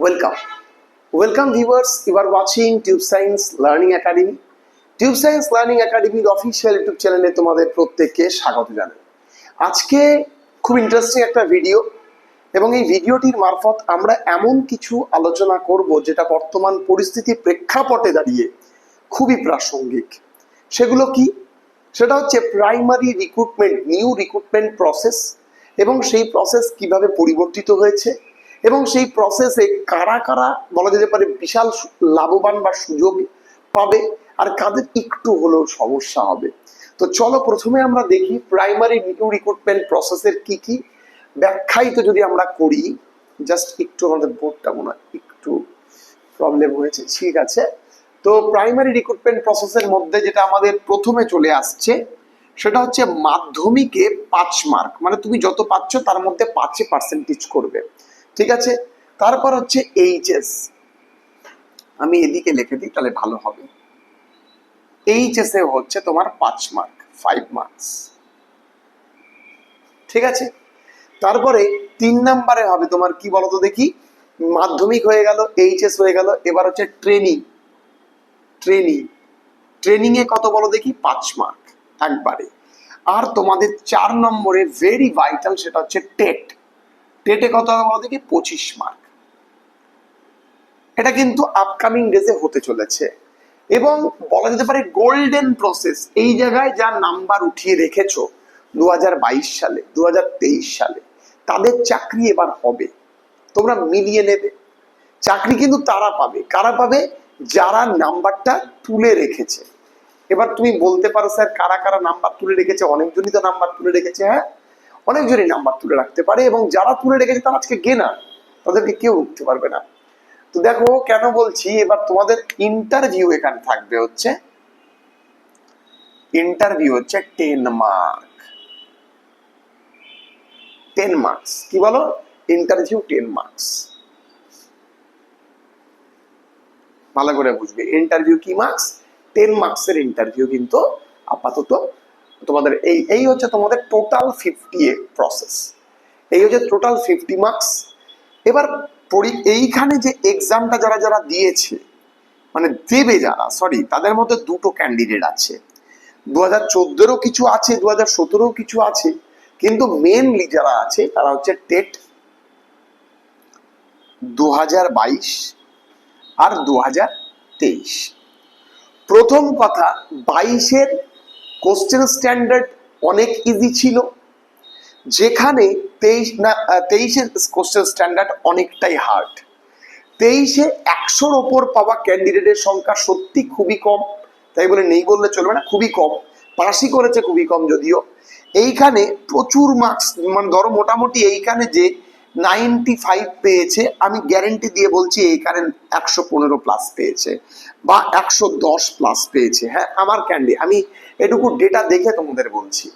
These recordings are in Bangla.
Welcome. Welcome viewers, you are watching Tube Science Learning Academy. Tube Science Learning একাডেমির অফিসিয়াল ইউটিউব চ্যানেলে তোমাদের প্রত্যেককে স্বাগত জানাই আজকে খুব ইন্টারেস্টিং একটা ভিডিও এবং এই ভিডিওটির মারফত আমরা এমন কিছু আলোচনা করব যেটা বর্তমান পরিস্থিতি প্রেক্ষাপটে দাঁড়িয়ে খুবই প্রাসঙ্গিক সেগুলো কি সেটা হচ্ছে primary recruitment new recruitment process এবং সেই প্রসেস কীভাবে পরিবর্তিত হয়েছে এবং সেই প্রসেসে কারা কারা বলা যেতে পারে বিশাল লাভবান বা সুযোগ পাবে আর কাদের একটু হলেও সমস্যা হবে। তো চলো প্রথমে আমরা দেখি প্রাইমারি নিউ রিক্রুটমেন্ট প্রসেসের কি কি। ব্যাখ্যায়িত যদি আমরা করি জাস্ট একটু আমাদের বোর্ডটা মনে হয় একটু প্রবলেম হয়েছে, ঠিক আছে। তো প্রাইমারি রিক্রুটমেন্ট প্রসেসের মধ্যে যেটা আমাদের প্রথমে চলে আসছে, সেটা হচ্ছে মাধ্যমিকে পাঁচ মার্ক মানে তুমি যত পাচ্ছ তার মধ্যে পাঁচে পার্সেন্টেজ করবে। ঠিক আছে? তারপর হচ্ছে এইচএস আমি এদিকে লিখে দিই, তাহলে ভালো হবে। এইচএস এ হচ্ছে তোমার পাঁচ মার্ক ফাইভ মার্কস ঠিক আছে? তারপরে তিন নাম্বারে হবে তোমার কি বলতো দেখি? মাধ্যমিক হয়ে গেল এইচএস হয়ে গেল, এবার হচ্ছে ট্রেনিং ট্রেনিং ট্রেনিং এ কত বলো দেখি? পাঁচ মার্ক একবারে। আর তোমাদের চার নম্বরে ভেরি ভাইটাল সেটা হচ্ছে টেট। টেটে কত বলো দেখি? পঁচিশ মার্ক এটা কিন্তু আপকামিং ডেজে হতে চলেছে। এবং বলা যেতে পারে গোল্ডেন প্রসেস এই জায়গায় যা নাম্বার উঠিয়ে রেখেছো দু সালে দু হাজার তেইশ সালে, তাদের চাকরি এবার হবে। তোমরা মিলিয়ে নেবে। চাকরি কিন্তু তারা পাবে। কারা পাবে? যারা নাম্বারটা তুলে রেখেছে। এবার তুমি বলতে পারো, স্যার, কারা কারা নাম্বার তুলে রেখেছে? অনেকজনই তো নাম্বার তুলে রেখেছে হ্যাঁ? অনেকজনই নাম্বার তুলে রাখতে পারে এবং যারা তুলে রেখেছে তারা আজকে গেনা, তাদেরকে কেউ উঠতে পারবে না। তো দেখো, কেন বলছি, এবার তোমাদের ইন্টারভিউ এখানে থাকবে হচ্ছে ইন্টারভিউ হচ্ছে টেন মার্ক টেন মার্কস কি বলো? ইন্টারভিউ টেন মার্কস ভালো করে বুঝবে ইন্টারভিউ কি মার্কস টেন মার্কসের ইন্টারভিউ কিন্তু আপাতত তোমাদের এই এই হচ্ছে তোমাদের টোটাল ফিফটি প্রসেস এই হচ্ছে টোটাল ফিফটি মার্কস এবার এইখানে যে এক্সামটা যারা যারা দিয়েছে মানে দেবে যারা সরি তাদের মধ্যে দুটো ক্যান্ডিডেট আছে। দু হাজার চোদ্দোরও কিছু আছে দু হাজার সতেরোও কিছু আছে, কিন্তু মেনলি যারা আছে, তারা হচ্ছে টেট দু হাজার বাইশ আর দু হাজার তেইশ। প্রথম কথা, বাইশের কোশ্চেন স্ট্যান্ডার্ড অনেক ইজি ছিল। যেখানে তেইশ না তেইশের কোশ্চেন স্ট্যান্ডার্ড অনেকটাই হার্ড তেইশে একশোর ওপর পাওয়া ক্যান্ডিডেটের সংখ্যা সত্যি খুবই কম। তাই বলে নেই বললে চলবে না, খুবই কম। পাশই করেছে খুবই কম যদিও। এইখানে প্রচুর মার্কস মানে ধরো মোটামুটি এইখানে যে নাইনটি ফাইভ পেয়েছে, আমি গ্যারেন্টি দিয়ে বলছি এইখানে একশো পনেরো প্লাস পেয়েছে বা একশো দশ প্লাস পেয়েছে। হ্যাঁ আমার ক্যান্ডি আমি এটুকু ডেটা দেখে তোমাদের বলছি।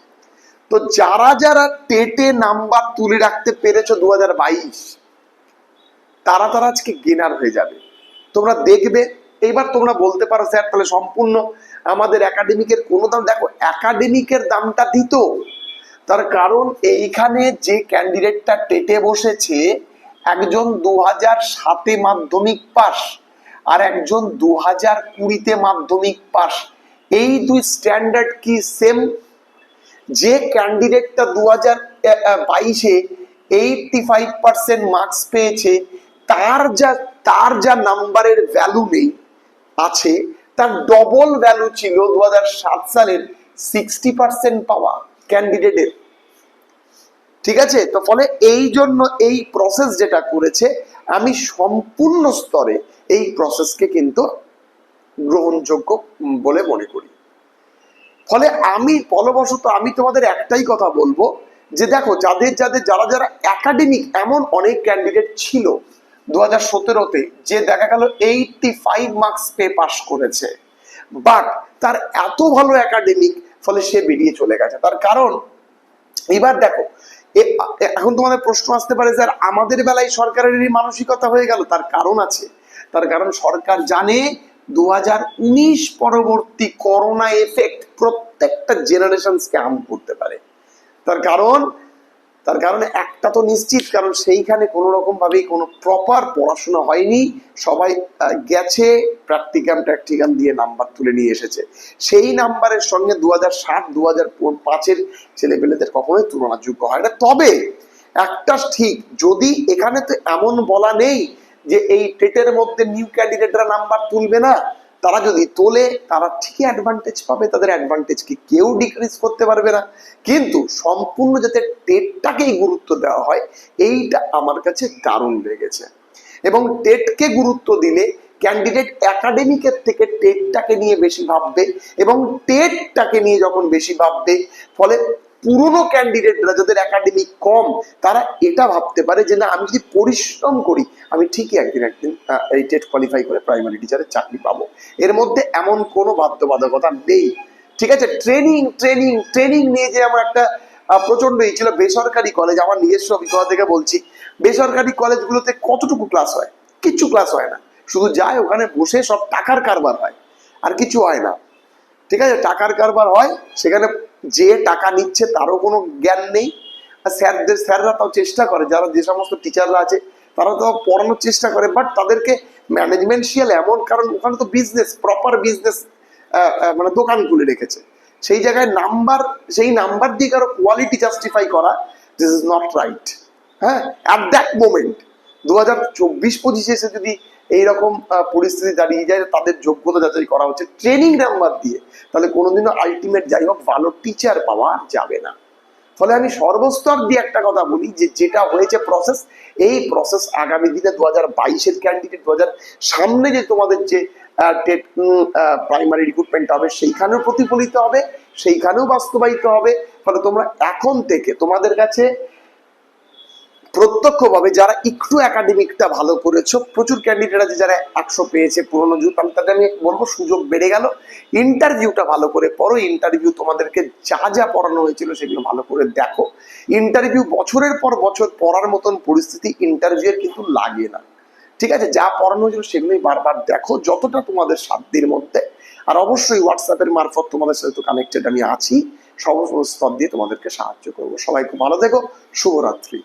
তো যারা যারা টেটে নাম্বার তুলে রাখতে পেরেছ দু হাজার বাইশ, তারা তারা আজকে গেনার হয়ে যাবে। তোমরা দেখবে এইবার তোমরা বলতে পারো, স্যার, তাহলে সম্পূর্ণ আমাদের একাডেমিকের কোনো দাম, দেখো একাডেমিকের দামটা দিত, তার কারণ এইখানে যে ক্যান্ডিডেটটা টেটে বসেছে, একজন দু হাজার সাতে মাধ্যমিক পাস আর একজন দু হাজার কুড়িতে মাধ্যমিক পাস এই দুই স্ট্যান্ডার্ড কি সেম যে ক্যান্ডিডেটটা দু হাজার বাইশে এইটটি ফাইভ পার্সেন্ট মার্কস পেয়েছে, তার যা তার যা নাম্বারের ভ্যালু নেই, আছে, তার ডবল ভ্যালু ছিল দু হাজার সাত সালের সিক্সটি পার্সেন্ট পাওয়া ক্যান্ডিডেটের ঠিক আছে? তো ফলে এই জন্য এই প্রসেস যেটা করেছে, আমি সম্পূর্ণ স্তরে এই প্রসেসকে কিন্তু গ্রহণযোগ্য বলে মনে করি। ফলে আমি, ফলবশত আমি তোমাদের একটাই কথা বলব যে দেখো, যাদের যাদের, যারা যারা একাডেমিক এমন অনেক ক্যান্ডিডেট ছিল দু হাজার সতেরোতে, যে দেখা গেল এইটটি ফাইভ মার্কস পে পাস করেছে বাট তার এত ভালো একাডেমিক ফলে সে বেরিয়ে চলে গেছে। তার কারণ, এবার দেখো এখন তোমাদের প্রশ্ন আসতে পারে স্যার আমাদের বেলায় সরকারের মানসিকতা হয়ে গেল? তার কারণ আছে। তার কারণ সরকার জানে দু হাজার উনিশ পরবর্তী করোনা এফেক্ট প্রত্যেকটা জেনারেশনসকে হার্ম করতে পারে। তার কারণ, তার কারণে একটা তো নিশ্চিত, কারণ সেইখানে কোনো রকম ভাবেই কোনো প্রপার পড়াশোনা হয়নি। সবাই গেছে প্র্যাকটিকাম ট্র্যাকটিকাম দিয়ে নাম্বার তুলে নিয়ে এসেছে। সেই নাম্বারের সঙ্গে দু হাজার সাত দু হাজার পাঁচের ছেলেপেলেদের কখনোই তুলনাযোগ্য হয় না। তবে একটা ঠিক, যদি এখানে তো এমন বলা নেই যে এই টেটের মধ্যে নিউ ক্যান্ডিডেটরা নাম্বার তুলবে না, তারা যদি তোলে, তারা ঠিকই অ্যাডভান্টেজ পাবে, তাদের অ্যাডভান্টেজকে কেউ ডিক্রিজ করতে পারবে না। কিন্তু সম্পূর্ণ যাতে টেটটাকেই গুরুত্ব দেওয়া হয়, এইটা আমার কাছে দারুণ লেগেছে। এবং টেটকে গুরুত্ব দিলে ক্যান্ডিডেট একাডেমিকের থেকে টেটটাকে নিয়ে বেশি ভাববে এবং টেটটাকে নিয়ে যখন বেশি ভাববে, ফলে পুরনো ক্যান্ডিডেটরা যাদের একাডেমিক কম, তারা এটা ভাবতে পারে যে না, আমি যদি পরিশ্রম করি, আমি ঠিকই একদিন একদিন এই টেট কোয়ালিফাই করে প্রাইমারি টিচারের চাকরি পাবো। এর মধ্যে এমন কোনো বাধ্যবাধকতা নেই। ঠিক আছে? ট্রেনিং ট্রেনিং ট্রেনিং নিয়ে যে আমার একটা প্রচণ্ড ই ছিল, বেসরকারি কলেজ আমার নিজস্ব অভিজ্ঞতা থেকে বলছি, বেসরকারি কলেজগুলোতে কতটুকু ক্লাস হয়? কিচ্ছু ক্লাস হয় না। শুধু যায় ওখানে বসে সব টাকার কারবার হয়, আর কিছু হয় না। ঠিক আছে? টাকার কারবার হয়, সেখানে যে টাকা নিচ্ছে তারও কোনো জ্ঞান নেই। আর স্যারদের, স্যাররা তাও চেষ্টা করে, যারা যে সমস্ত টিচাররা আছে, তারা তো পড়ানোর চেষ্টা করে বাট তাদেরকে ম্যানেজমেন্টশিয়াল এমন, কারণ ওখানে তো বিজনেস প্রপার বিজনেস মানে দোকান খুলে রেখেছে। সেই জায়গায় নাম্বার সেই নাম্বার দিয়ে কারও কোয়ালিটি জাস্টিফাই করা দিস ইজ নট রাইট হ্যাঁ? অ্যাট দ্যাট মোমেন্ট দু হাজার চব্বিশ পঁচিশে এসে যদি এইরকম পরিস্থিতি দাঁড়িয়ে যায় তাদের যোগ্যতা যাচাই করা হচ্ছে। ট্রেনিং নাম্বার দিয়ে, তাহলে কোনোদিনও আলটিমেট যাই হোক, ভালো টিচার পাওয়া যাবে না। ফলে আমি সর্বস্তর দিয়ে একটা কথা বলি যে, যেটা হয়েছে প্রসেস এই প্রসেস আগামী দিনে দু হাজার বাইশের ক্যান্ডিডেট দু হাজার সামনে যে তোমাদের যে টেট প্রাইমারি রিক্রুটমেন্ট হবে, সেইখানেও প্রতিফলিত হবে, সেইখানেও বাস্তবায়িত হবে। ফলে তোমরা এখন থেকে তোমাদের কাছে প্রত্যক্ষভাবে যারা একটু একাডেমিকটা ভালো করেছ, প্রচুর ক্যান্ডিডেট আছে যারা একশো পেয়েছে, পুরোনো যুগ আমি তাদের আমি বলব সুযোগ বেড়ে গেল। ইন্টারভিউটা ভালো করে পড়ো ইন্টারভিউ তোমাদেরকে যা যা পড়ানো হয়েছিল সেগুলো ভালো করে দেখো। ইন্টারভিউ বছরের পর বছর পড়ার মতন পরিস্থিতি ইন্টারভিউয়ের কিন্তু লাগে না। ঠিক আছে, যা পড়ানো হয়েছিল সেগুলোই বারবার দেখো, যতটা তোমাদের সাধ্যের মধ্যে। আর অবশ্যই হোয়াটসঅ্যাপের মারফত তোমাদের সাথে তো কানেক্টেড আমি আছি। সমস্ত স্তর দিয়ে তোমাদেরকে সাহায্য করব। সবাই খুব ভালো দেখো শুভরাত্রি।